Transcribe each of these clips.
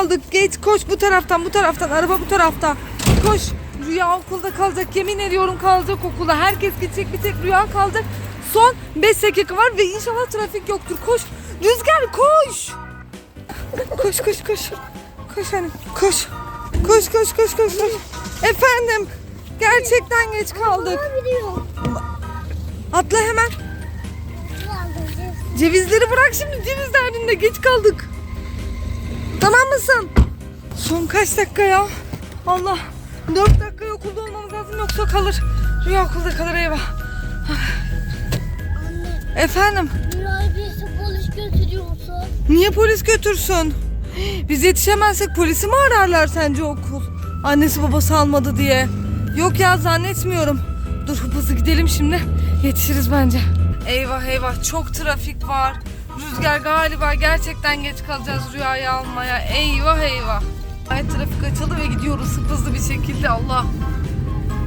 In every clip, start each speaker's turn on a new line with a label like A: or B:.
A: kaldık. Geç koş bu taraftan bu taraftan. Araba bu tarafta. Koş. Rüya okulda kalacak. Yemin ediyorum kalacak okulda. Herkes gidecek bir tek Rüya kaldı. Son 5 dakika var ve inşallah trafik yoktur. Koş. Rüzgar koş. Koş koş koş. Koş hanım. Koş. Koş koş koş koş. koş. Efendim. Gerçekten geç kaldık. Atla hemen. Cevizleri bırak şimdi ceviz derdinde geç kaldık. Tamam mısın? Son kaç dakika ya? Allah. 4 dakika okulda olmamız lazım yoksa kalır. Rüya okulda kalır eyvah.
B: Anne,
A: Efendim
B: Nuray'ı birisi polis götürüyorsa.
A: niye polis götürsün? Biz yetişemezsek polisi mi ararlar sence okul? Annesi babası almadı diye. Yok ya zannetmiyorum. Dur hızlı gidelim şimdi. Yetişiriz bence. Eyvah eyvah çok trafik var. Rüzgar galiba gerçekten geç kalacağız rüyayı almaya. Eyvah eyvah. Ay trafik açıldı ve gidiyoruz hızlı bir şekilde Allah.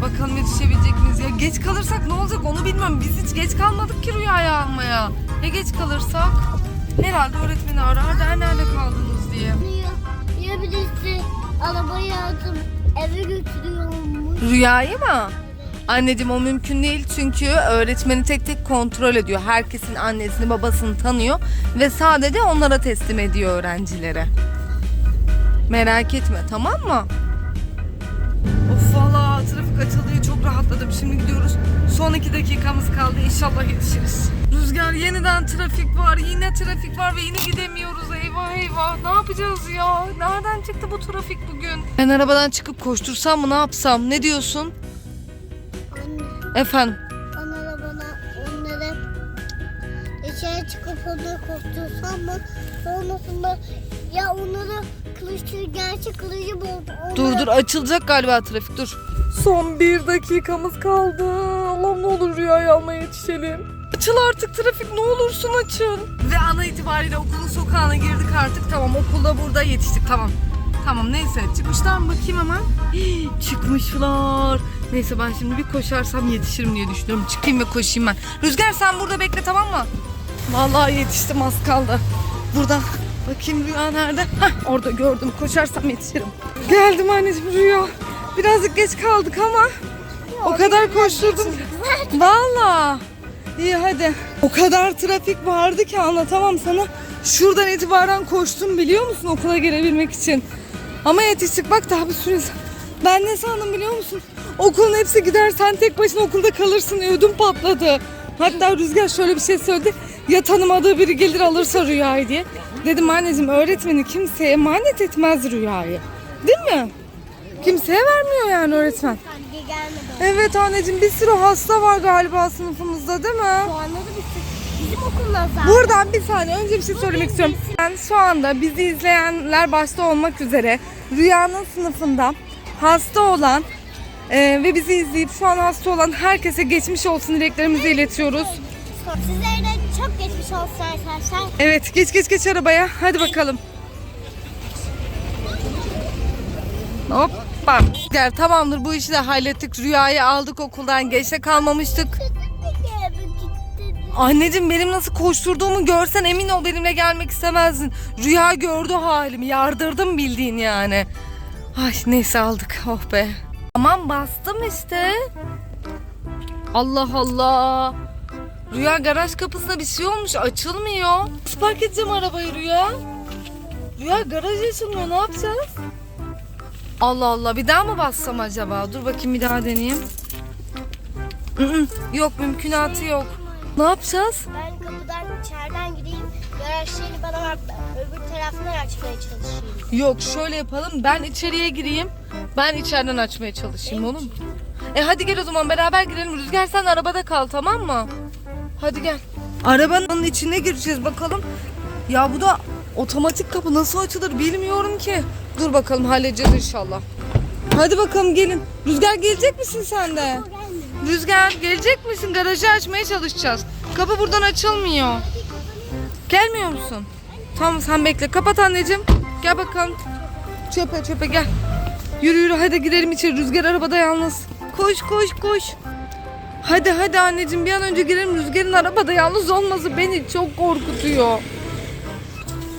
A: Bakalım yetişebilecek miyiz ya? Geç kalırsak ne olacak onu bilmiyorum. Biz hiç geç kalmadık ki rüyayı almaya. Ya geç kalırsak? Herhalde öğretmeni arar der nerede kaldınız diye.
B: Ya, birisi arabayı atıp eve götürüyormuş.
A: Rüyayı mı? Anneciğim o mümkün değil çünkü öğretmeni tek tek kontrol ediyor. Herkesin annesini babasını tanıyor ve sadece onlara teslim ediyor öğrencilere. Merak etme tamam mı? Of valla trafik açıldı çok rahatladım. Şimdi gidiyoruz. Son iki dakikamız kaldı. İnşallah yetişiriz. Rüzgar yeniden trafik var. Yine trafik var ve yine gidemiyoruz. Eyvah eyvah. Ne yapacağız ya? Nereden çıktı bu trafik bugün? Ben arabadan çıkıp koştursam mı ne yapsam? Ne diyorsun? Efendim?
B: da bana onları içeri çıkıp onları korktursam mı? Sonrasında ya onları kılıçlı gerçek kılıcı buldu. Onları...
A: Dur dur açılacak galiba trafik dur. Son bir dakikamız kaldı. Allah'ım ne olur rüyayı almaya yetişelim. Açıl artık trafik ne olursun açıl. Ve ana itibariyle okulun sokağına girdik artık. Tamam okulda burada yetiştik tamam. Tamam neyse çıkmışlar mı bakayım hemen. Çıkmışlar. Neyse ben şimdi bir koşarsam yetişirim diye düşünüyorum. Çıkayım ve koşayım ben. Rüzgar sen burada bekle tamam mı? Vallahi yetiştim az kaldı. Burada bakayım Rüya nerede? Hah orada gördüm. Koşarsam yetişirim. Geldim anneciğim Rüya. Birazcık geç kaldık ama o kadar koşturdum. Vallahi. İyi hadi. O kadar trafik vardı ki anlatamam sana. Şuradan itibaren koştum biliyor musun okula gelebilmek için. Ama yetiştik bak daha bir sürü. Ben ne sandım biliyor musun? Okulun hepsi gider sen tek başına okulda kalırsın ödüm patladı. Hatta Rüzgar şöyle bir şey söyledi. Ya tanımadığı biri gelir alırsa rüyayı diye. Dedim anneciğim öğretmeni kimseye emanet etmez rüyayı. Değil mi? Kimseye vermiyor yani öğretmen. Evet anneciğim bir sürü hasta var galiba sınıfımızda değil mi?
B: Okulda zaten.
A: Buradan bir saniye önce bir şey söylemek istiyorum. Ben şu anda bizi izleyenler başta olmak üzere Rüya'nın sınıfında hasta olan e, ve bizi izleyip şu an hasta olan herkese geçmiş olsun dileklerimizi iletiyoruz.
B: Sizlere de çok geçmiş olsun arkadaşlar.
A: Evet geç geç geç arabaya hadi bakalım. Hoppa. Gel tamamdır bu işi de hallettik. Rüyayı aldık okuldan geçe kalmamıştık. Anneciğim benim nasıl koşturduğumu görsen emin ol benimle gelmek istemezdin. Rüya gördü halimi yardırdım bildiğin yani. Ay neyse aldık oh be. Tamam bastım işte. Allah Allah. Rüya garaj kapısına bir şey olmuş açılmıyor. Nasıl park edeceğim arabayı Rüya? Rüya garaj açılmıyor ne yapacağız? Allah Allah bir daha mı bassam acaba? Dur bakayım bir daha deneyeyim. Yok mümkünatı yok. Ne yapacağız?
B: Ben kapıdan içeriden gireyim. Garaj şeyini bana. Öbür tarafından açmaya çalışayım.
A: Yok şöyle yapalım ben içeriye gireyim. Ben içeriden açmaya çalışayım olur mu? E hadi gel o zaman beraber girelim. Rüzgar sen arabada kal tamam mı? Hadi gel. Arabanın içine gireceğiz bakalım. Ya bu da otomatik kapı nasıl açılır bilmiyorum ki. Dur bakalım halledeceğiz inşallah. Hadi bakalım gelin. Rüzgar gelecek misin sen de? Rüzgar gelecek misin? Garajı açmaya çalışacağız. Kapı buradan açılmıyor. Gelmiyor musun? Tamam sen bekle. Kapat anneciğim. Gel bakalım. Çöpe çöpe gel. Yürü yürü hadi girelim içeri. Rüzgar arabada yalnız. Koş koş koş. Hadi hadi anneciğim bir an önce girelim. Rüzgarın arabada yalnız olması beni çok korkutuyor.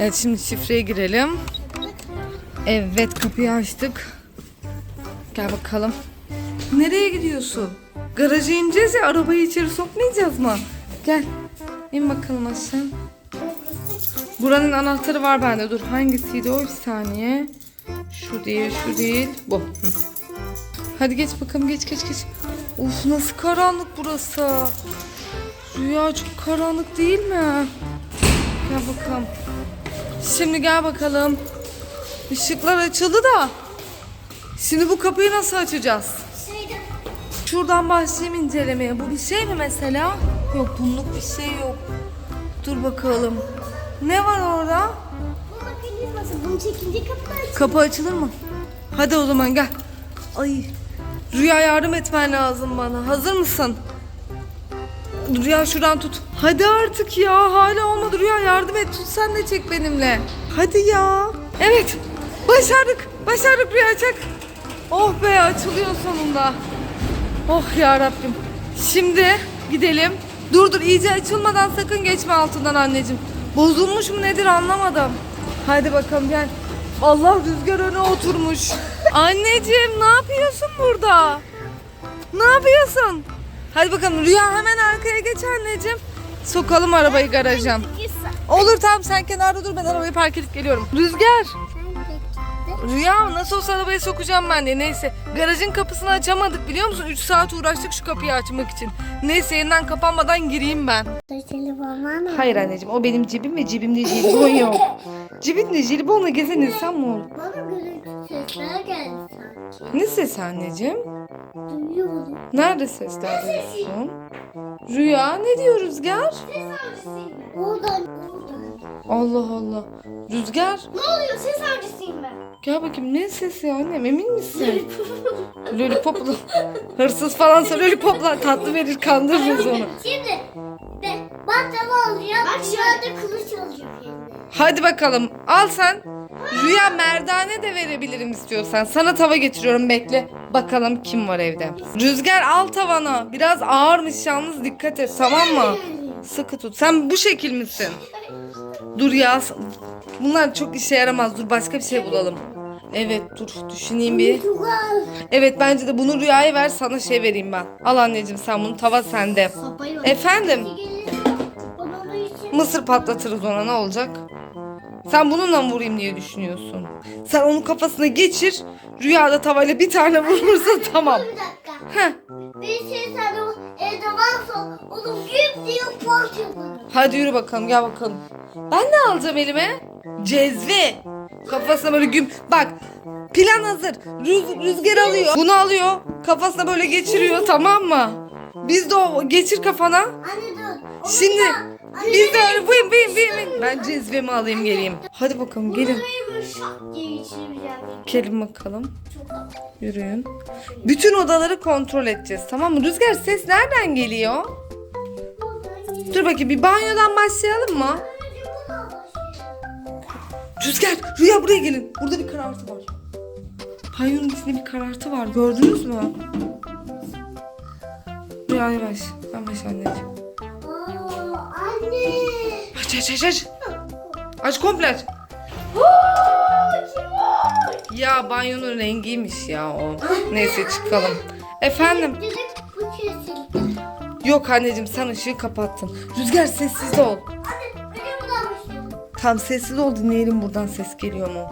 A: Evet şimdi şifreye girelim. Evet kapıyı açtık. Gel bakalım. Nereye gidiyorsun? Garaja ineceğiz ya arabayı içeri sokmayacağız mı? Gel. İn bakalım aşağı. Buranın anahtarı var bende. Dur hangisiydi o? Bir saniye. Şu değil, şu değil. Bu. Hı. Hadi geç bakalım geç geç geç. Uf nasıl karanlık burası. Rüya çok karanlık değil mi? Gel bakalım. Şimdi gel bakalım. Işıklar açıldı da. Şimdi bu kapıyı nasıl açacağız? Şuradan başlayayım incelemeye. Bu bir şey mi mesela? Yok bunluk bir şey yok. Dur bakalım. Ne var orada?
B: bu mekanizması bunu çekince kapı açılıyor.
A: Kapı açılır mı? Hadi o zaman gel. Ay. Rüya yardım etmen lazım bana. Hazır mısın? Rüya şuradan tut. Hadi artık ya. Hala olmadı. Rüya yardım et. Tut sen de çek benimle. Hadi ya. Evet. Başardık. Başardık Rüya çek. Oh be açılıyor sonunda. Oh ya Rabbim. Şimdi gidelim. Dur dur iyice açılmadan sakın geçme altından anneciğim. Bozulmuş mu nedir anlamadım. Hadi bakalım gel. Allah rüzgar öne oturmuş. anneciğim ne yapıyorsun burada? Ne yapıyorsun? Hadi bakalım Rüya hemen arkaya geç anneciğim. Sokalım arabayı garaja. Olur tamam sen kenarda dur ben arabayı park edip geliyorum. Rüzgar. Rüya nasıl olsa arabayı sokacağım ben de neyse. Garajın kapısını açamadık biliyor musun? 3 saat uğraştık şu kapıyı açmak için. Neyse yeniden kapanmadan gireyim ben. Hayır anneciğim o benim cebim ve cebimde jelibon yok. Cebinde jelibonla gezen insan mı olur?
B: Bana gürültü sesler geldi sanki.
A: Ne ses anneciğim?
B: Duyuyorum.
A: Nerede sesler duyuyorsun? Rüya ne diyor Rüzgar?
B: Ses avcısıyım ben. Oradan, oradan.
A: Allah Allah. Rüzgar
B: Ne oluyor? Ses avcısıyım ben.
A: gel bakayım ne sesi annem emin misin? Lollipopla. Hırsız falansa lollipopla tatlı verir kandırırız onu.
B: Şimdi de baklava alacağım. Bak şurada kılıç alacağım şimdi.
A: Hadi bakalım al sen. Rüya merdane de verebilirim istiyorsan. Sana tava getiriyorum bekle. Bakalım kim var evde. Rüzgar al tavana. Biraz ağırmış yalnız dikkat et tamam mı? Sıkı tut. Sen bu şekil misin? Dur ya. Bunlar çok işe yaramaz. Dur başka bir şey bulalım. Evet dur düşüneyim bir. Evet bence de bunu Rüya'ya ver sana şey vereyim ben. Al anneciğim sen bunu tava sende. Efendim mısır patlatırız ona ne olacak? Sen bununla mı vurayım diye düşünüyorsun. Sen onun kafasına geçir. Rüyada tavayla bir tane vurursa tamam.
B: bir dakika.
A: Heh.
B: Bir şey sana o evde varsa onu güm diye parça yaparım.
A: Hadi yürü bakalım gel bakalım. Ben ne alacağım elime? Cezve. Kafasına böyle güm. Bak plan hazır. Rüz- rüzgar alıyor. Bunu alıyor. Kafasına böyle geçiriyor tamam mı? Biz de o geçir kafana.
B: Anne dur. Onu
A: Şimdi
B: Anne
A: biz de öyle vıyım vıyım. vıyım. Ben cezvemi alayım geleyim. Hadi bakalım gelin.
B: Burayı böyle şak diye geçireceğim.
A: Gelin bakalım.
B: Çok da.
A: Yürüyün. Bütün odaları kontrol edeceğiz tamam mı? Rüzgar ses nereden geliyor? Dur bakayım bir banyodan başlayalım mı? Rüzgar, Rüya buraya gelin. Burada bir karartı var. Banyonun içinde bir karartı var. Gördünüz mü? Rüya yavaş. Yavaş anneciğim. Aç aç aç aç. Aç komple aç. Ya banyonun rengiymiş ya o. Neyse çıkalım. Efendim?
B: Dedim bu kesildi.
A: Yok anneciğim sen ışığı kapattın. Rüzgar sessiz ol. Tam sessiz ol dinleyelim buradan ses geliyor mu?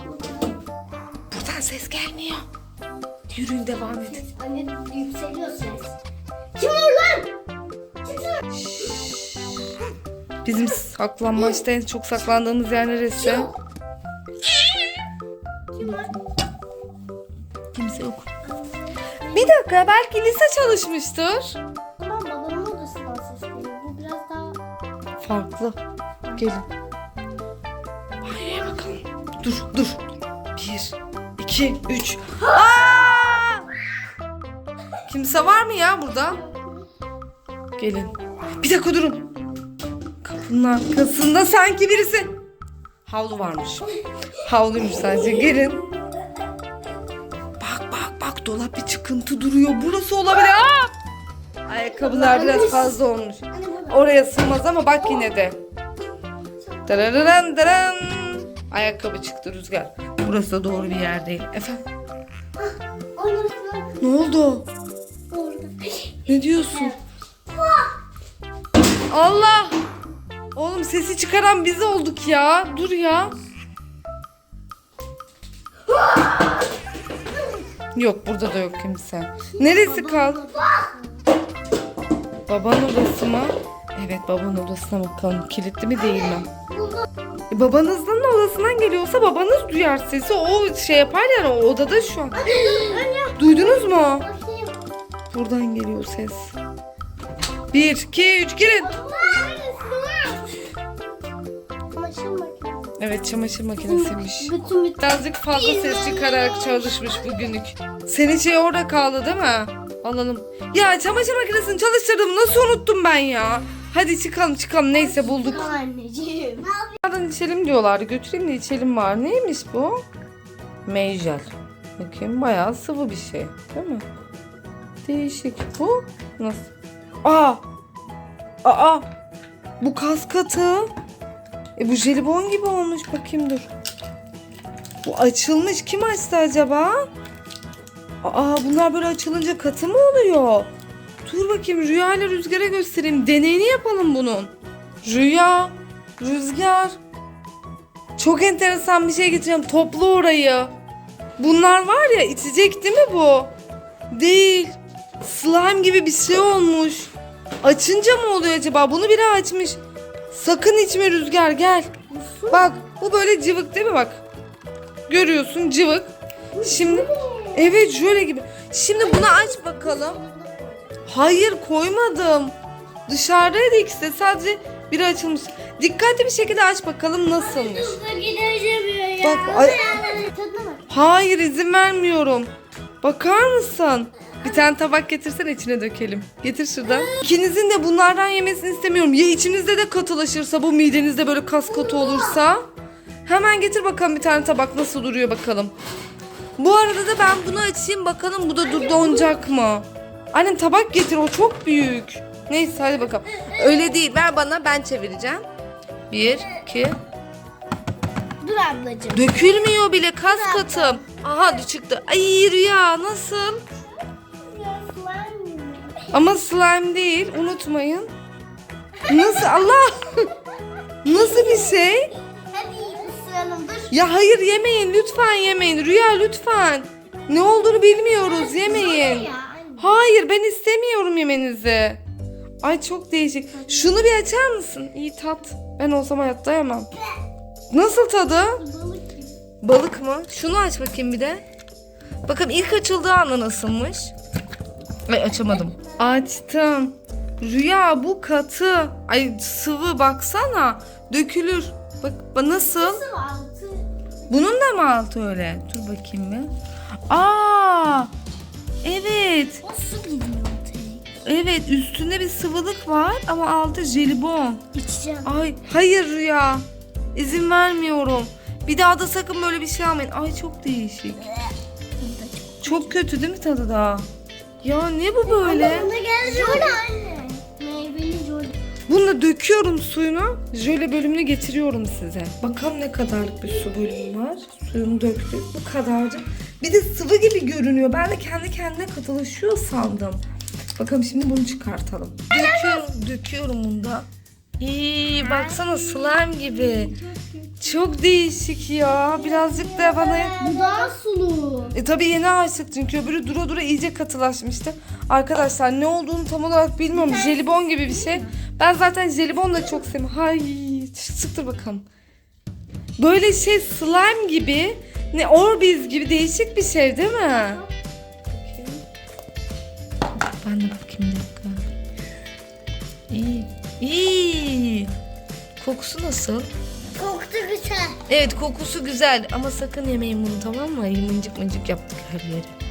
A: Buradan ses gelmiyor. Yürüyün devam edin.
B: Anne yükseliyor ses.
A: Bizim saklanmaçta en çok saklandığımız yer neresi?
B: Kim var?
A: Kimse yok. Bir dakika belki Lisa çalışmıştır.
B: Tamam babamın odasından ses geliyor. Bu biraz daha...
A: Farklı. Gelin. Banyoya bakalım. Dur dur. Bir, iki, üç. Aa! Kimse var mı ya burada? Gelin. Bir dakika durun. Kapının arkasında sanki birisi. Havlu varmış. Havluymuş sadece. Gelin. Bak bak bak dolap bir çıkıntı duruyor. Burası olabilir. Aa! Ayakkabılar biraz fazla olmuş. Oraya sığmaz ama bak yine de. Darararan daran. Ayakkabı çıktı Rüzgar. Burası da doğru bir yer değil. Efendim
B: Oynasın.
A: ne oldu? Ne diyorsun? Allah! Oğlum sesi çıkaran biz olduk ya. Dur ya. Yok burada da yok kimse. Neresi kal? Babanın odası mı? Evet babanın odasına bakalım. Kilitli mi değil mi? E, babanızın odasından geliyorsa babanız duyar sesi. O şey yapar yani o odada şu an. Duydunuz mu? Buradan geliyor ses. Bir, iki, üç, girin. Evet çamaşır makinesiymiş.
B: Bütün bütün.
A: Birazcık fazla ses çıkararak çalışmış bugünlük. Senin şey orada kaldı değil mi? Alalım. Ya çamaşır makinesini çalıştırdım nasıl unuttum ben ya? Hadi çıkalım çıkalım neyse bulduk.
B: Anneciğim.
A: Nereden içelim diyorlardı götüreyim de içelim var. Neymiş bu? Meyjel. Bakayım bayağı sıvı bir şey değil mi? Değişik. Bu nasıl? Aa! Aa! Bu kas katı. E bu jelibon gibi olmuş. Bakayım dur. Bu açılmış. Kim açtı acaba? Aa bunlar böyle açılınca katı mı oluyor? Dur bakayım Rüya ile Rüzgar'a göstereyim. Deneyini yapalım bunun. Rüya, Rüzgar. Çok enteresan bir şey getireceğim. Topla orayı. Bunlar var ya içecek değil mi bu? Değil. Slime gibi bir şey olmuş. Açınca mı oluyor acaba? Bunu biri açmış. Sakın içme Rüzgar gel. Bak bu böyle cıvık değil mi bak? Görüyorsun cıvık. Şimdi evet şöyle gibi. Şimdi bunu aç bakalım. Hayır koymadım. Dışarıdaydı ikisi de sadece biri açılmış. Dikkatli bir şekilde aç bakalım nasılmış. Bak, ay-. Hayır izin vermiyorum. Bakar mısın? Bir tane tabak getirsene içine dökelim. Getir şuradan. İkinizin de bunlardan yemesini istemiyorum. Ya içinizde de katılaşırsa bu midenizde böyle kas katı olursa. Hemen getir bakalım bir tane tabak nasıl duruyor bakalım. Bu arada da ben bunu açayım bakalım bu da dur donacak mı? Annem tabak getir o çok büyük. Neyse hadi bakalım. Öyle değil ver bana ben çevireceğim. Bir, iki,
B: Dur ablacığım.
A: Dökülmüyor bile kas katım. Aha çıktı. Ay Rüya nasıl? Ama slime değil unutmayın. Nasıl Allah? Nasıl bir şey?
B: Hadi ısıralım dur.
A: Ya hayır yemeyin lütfen yemeyin. Rüya lütfen. Ne olduğunu bilmiyoruz yemeyin.
B: Ya.
A: Hayır ben istemiyorum yemenizi. Ay çok değişik. Şunu bir açar mısın? İyi tat. Ben olsam hayatta yemem. Nasıl tadı?
B: Balık.
A: Balık mı? Şunu aç bakayım bir de. Bakın ilk açıldığı anda nasılmış? Ay açamadım. Açtım. Rüya bu katı. Ay sıvı baksana. Dökülür. Bak ba- nasıl? Bunun da mı altı öyle? Dur bakayım bir. Aa! Evet.
B: O su gidiyor ortaya.
A: Evet üstünde bir sıvılık var ama altı jelibon.
B: İçeceğim.
A: Ay hayır Rüya. İzin vermiyorum. Bir daha da sakın böyle bir şey almayın. Ay çok değişik. Çok kötü değil mi tadı da? Ya ne bu böyle?
B: Bana gel Jola anne. Meyveli Jola.
A: Bunu da döküyorum suyunu. Jöle bölümünü getiriyorum size. Bakalım ne kadarlık bir su bölümü var. Suyunu döktük. Bu kadarcık. Bir de sıvı gibi görünüyor. Ben de kendi kendine katılaşıyor sandım. Bakalım şimdi bunu çıkartalım. Döküyorum, döküyorum bunu da. İyi baksana slime gibi. Çok değişik ya. Birazcık da bana...
B: Bu daha sulu.
A: E tabii yeni açtık çünkü öbürü dura dura iyice katılaşmıştı. Arkadaşlar ne olduğunu tam olarak bilmiyorum. Jelibon gibi bir şey. Ben zaten jelibon da çok seviyorum. Hay sıktır bakalım. Böyle şey slime gibi ne Orbeez gibi değişik bir şey değil mi? Ben de bakayım bir dakika. İyi. İyi. Kokusu nasıl?
B: Koktu güzel.
A: Evet kokusu güzel ama sakın yemeyin bunu tamam mı? Mıncık mıncık yaptık her yere.